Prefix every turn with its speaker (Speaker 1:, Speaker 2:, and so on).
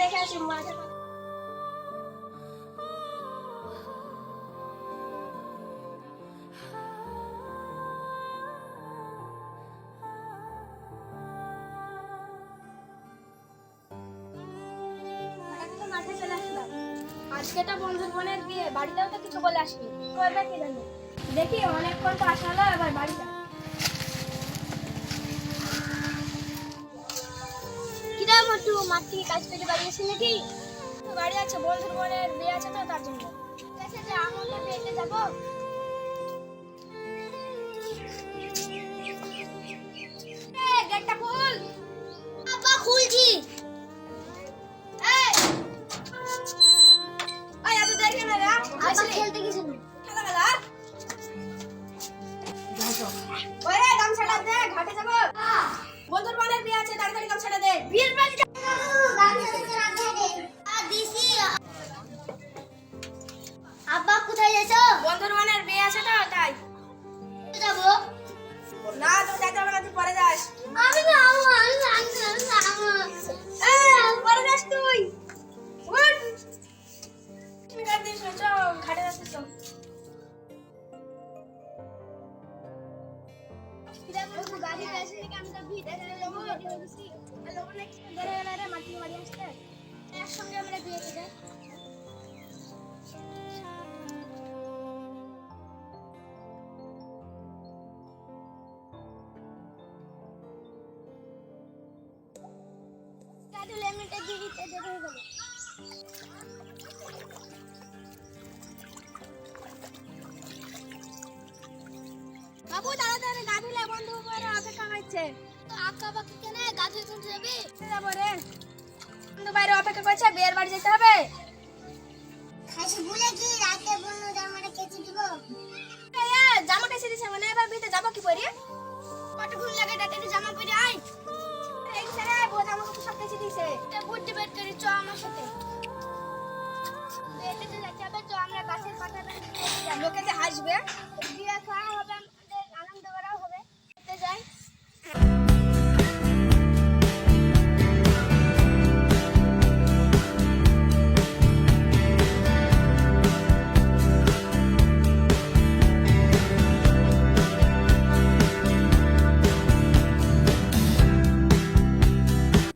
Speaker 1: দেখে আসি হঠাৎ মাঠে বন্ধুর বোনের বিয়ে বাড়িতেও তো কিছু বলে আসবি তো কি জানি দেখি অনেকক্ষণ তো আসা হলো এবার বাড়ি মাঠ থেকে কাজ করে বাড়ি আসি নাকি বাড়ি আছে বন্ধুর বোনের বিয়ে আছে তো তার জন্য। ঠিক আছে যে আমরা বিয়েতে যাব। এই, গেটটা খুল। বাবা খুলছি। এই এই এত দেরি কেন রে? খেলতে গেছিল খেলা খেলা। ওরে গামছাটা দে ঘাটে যাব। মাটি বাড়ি আসতে একসঙ্গে আমরা বিয়েতে যাই। লেমিটে দিয়ে দিতে দেরি হয়ে বাবু তাড়াতাড়ি গা ধুলে বন্ধু করে অপেক্ষা করছে।
Speaker 2: তো আক্কা বাকি কেন? গাছে তুলতে যাবে?
Speaker 1: যাব রে। বন্ধু বাইরে অপেক্ষা করছে বিয়ের বাড়ি যেতে হবে।
Speaker 2: খাসি ভুলে কি রাতে বলল জামাটা কেচে দিব।
Speaker 1: জামা কেসে দিছে মানে এবার বিয়েতে যাব কি করি কতক্ষণ লাগে তাড়াতাড়ি জামা পরে আয়। এই ছেলে জামা কাপড় সব কেসে দিছে। তা বুদ্ধি বের করি চ আমার সাথে। বিয়েতে তো যাচ্ছে হবে তো আমরা গাছের পাতা লোকে যে হাসবে। বিয়ে খাওয়া